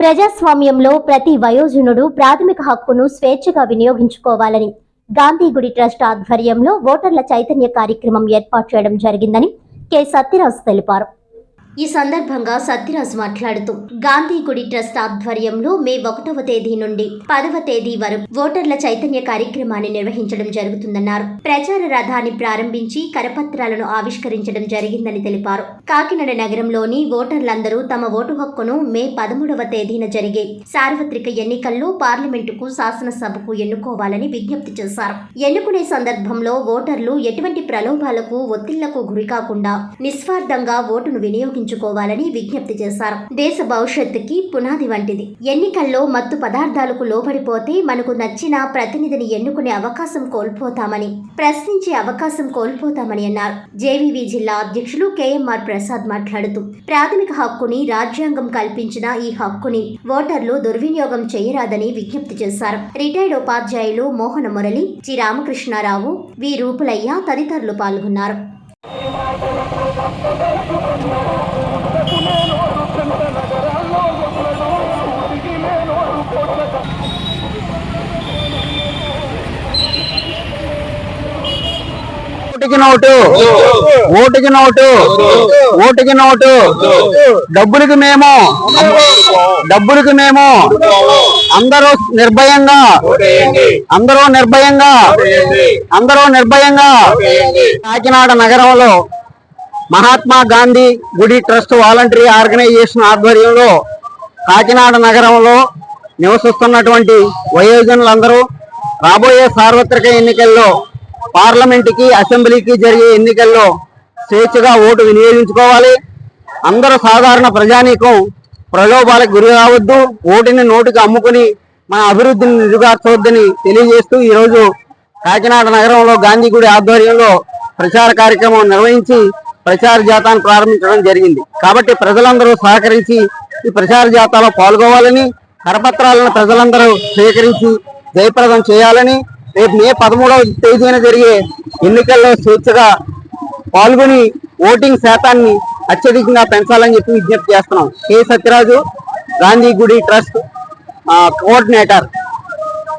ప్రజాస్వామ్యంలో ప్రతి వయోజనుడు ప్రాథమిక హక్కును స్వేచ్ఛగా వినియోగించుకోవాలని గాంధీగుడి ట్రస్ట్ ఆధ్వర్యంలో ఓటర్ల చైతన్య కార్యక్రమం ఏర్పాటు చేయడం జరిగిందని కె. సత్యరాజు తెలిపారు. ఈ సందర్భంగా సత్యరాజ్ మాట్లాడుతూ గాంధీ గుడి ట్రస్ట్ ఆధ్వర్యంలో మే ఒకటవ తేదీ నుండి పదవ తేదీ వరకు ఓటర్ల చైతన్య కార్యక్రమాన్ని నిర్వహించడం జరుగుతుందన్నారు. ప్రచార రథాన్ని ప్రారంభించి కరపత్రాలను ఆవిష్కరించడం జరిగిందని తెలిపారు. కాకినాడ నగరంలోని ఓటర్లందరూ తమ ఓటు హక్కును మే పదమూడవ తేదీన జరిగే సార్వత్రిక ఎన్నికల్లో పార్లమెంటుకు శాసనసభకు ఎన్నుకోవాలని విజ్ఞప్తి చేశారు. ఎన్నుకునే సందర్భంలో ఓటర్లు ఎటువంటి ప్రలోభాలకు ఒత్తిళ్ళకు గురికాకుండా నిస్వార్థంగా ఓటును వినియోగించారు వినియోగించుకోవాలని విజ్ఞప్తి చేశారు. దేశ భవిష్యత్తుకి పునాది వంటిది. ఎన్నికల్లో మత్తు పదార్థాలకు లోబడిపోతే మనకు నచ్చిన ప్రతినిధిని ఎన్నుకునే అవకాశం కోల్పోతామని ప్రశ్నించే అవకాశం కోల్పోతామని అన్నారు. జేవీవీ జిల్లా అధ్యక్షులు కేఎంఆర్ ప్రసాద్ మాట్లాడుతూ ప్రాథమిక హక్కుని రాజ్యాంగం కల్పించిన ఈ హక్కుని ఓటర్లు దుర్వినియోగం చేయరాదని విజ్ఞప్తి చేశారు. రిటైర్డ్ ఉపాధ్యాయులు మోహన మురళి జి రామకృష్ణారావు వి రూపులయ్య తదితరులు పాల్గొన్నారు. ఓటుకి నోటు. ఓటుకి నోటు. ఓటుకి నోటు. డబ్బులకి మేము. డబ్బులకి మేము. అందరూ నిర్భయంగా. అందరూ నిర్భయంగా. అందరూ నిర్భయంగా. కాకినాడ నగరంలో మహాత్మా గాంధీ గుడి ట్రస్ట్ వాలంటరీ ఆర్గనైజేషన్ ఆధ్వర్యంలో కాకినాడ నగరంలో నివసిస్తున్నటువంటి వయోజనులందరూ రాబోయే సార్వత్రిక ఎన్నికల్లో పార్లమెంటుకి అసెంబ్లీకి జరిగే ఎన్నికల్లో స్వేచ్ఛగా ఓటు వినియోగించుకోవాలి. అందరూ సాధారణ ప్రజానీకం ప్రలోభాలకు గురి కావద్దు. ఓటుని నోటికి అమ్ముకుని మన అభివృద్ధిని నిరుగార్చవద్దని తెలియజేస్తూ ఈరోజు కాకినాడ నగరంలో గాంధీ గుడి ఆధ్వర్యంలో ప్రచార కార్యక్రమం నిర్వహించి ప్రచార జాతాన్ని ప్రారంభించడం జరిగింది. కాబట్టి ప్రజలందరూ సహకరించి ఈ ప్రచార జాతాలో పాల్గొవాలని కరపత్రాలను ప్రజలందరూ స్వీకరించి జయప్రదం చేయాలని రేపు మే పదమూడవ తేదీన జరిగే ఎన్నికల్లో స్వేచ్ఛగా పాల్గొని ఓటింగ్ శాతాన్ని అత్యధికంగా పెంచాలని చెప్పి విజ్ఞప్తి చేస్తున్నాం. కె. సత్యరాజు గాంధీ గుడి ట్రస్ట్ కోఆర్డినేటర్.